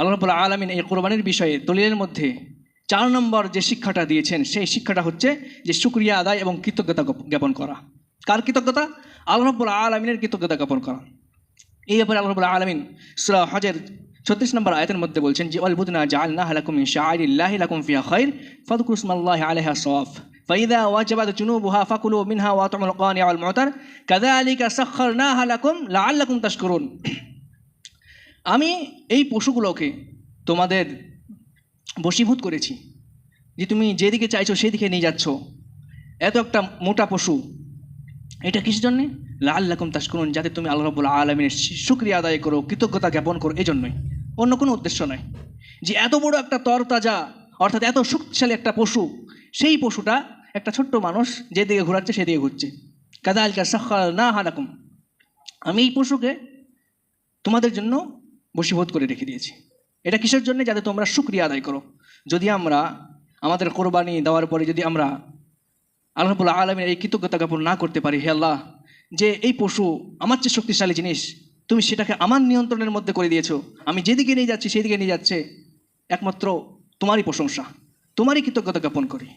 আল্লাহ রবুল্লা আলমিন এই কোরবানির বিষয়ে দলিলের মধ্যে চার নম্বর যে শিক্ষাটা দিয়েছেন সেই শিক্ষাটা হচ্ছে যে শুক্রিয়া আদায় এবং কৃতজ্ঞতা জ্ঞাপ- জ্ঞাপন করা কার কৃতজ্ঞতা আল্লাহ রব্বুল আলমিনের কৃতজ্ঞতা জ্ঞাপন করা এই ব্যাপারে আল্লাহ রবুল্লা আলমিন সুরা হজের ছত্রিশ নম্বর আয়তের মধ্যে বলছেন যে অলবুদনা জালনা হালাকুম শাহরিল্লাহ লাকুম ফিয়া খৈর ফদকুসমাল্লাহ আলহা সফ فإذا وجبت جنوبها فكلوا منها وأطعموا القانع والمعتر كذلك سخرناها لكم لعلكم تشكرون আমি এই পশুগুলোকে তোমাদের বশীভূত করেছি। যে তুমি যেদিকে চাইছো সেদিকে নিয়ে যাচ্ছ। এত একটা মোটা পশু। এটা কিসের জন্যে? লাল লাকুম তাস করুন যাতে তুমি আল্লাহ রবুল আলমিনের শুক্রিয়া আদায় করো, কৃতজ্ঞতা জ্ঞাপন করো এই জন্যই অন্য কোনো উদ্দেশ্য নয়। যে এত বড় একটা তরতাজা, অর্থাৎ এত শক্তিশালী একটা পশু, সেই পশুটা একটা ছোট্ট মানুষ যেদিকে ঘোরাচ্ছে সেদিকে ঘুরছে। কাদা আলকা সাক্ষার না হালাকুম। আমি এই পশুকে তোমাদের জন্য বশীভূত করে রেখে দিয়েছি। এটা কিসের জন্য? যাতে তোমরা শুক্রিয়া আদায় করো। যদি আমরা আমাদের কোরবানি দেওয়ার পরে যদি আমরা আল্লাহবুল্লাহ আলমের এই কৃতজ্ঞতা জ্ঞাপন না করতে পারি, হে আল্লাহ, যে এই পশু আমার চেয়ে শক্তিশালী জিনিস, তুমি সেটাকে আমার নিয়ন্ত্রণের মধ্যে করে দিয়েছ, আমি যেদিকে নিয়ে যাচ্ছি সেদিকে নিয়ে যাচ্ছে, একমাত্র তোমারই প্রশংসা, তোমারই কৃতজ্ঞতা জ্ঞাপন করি।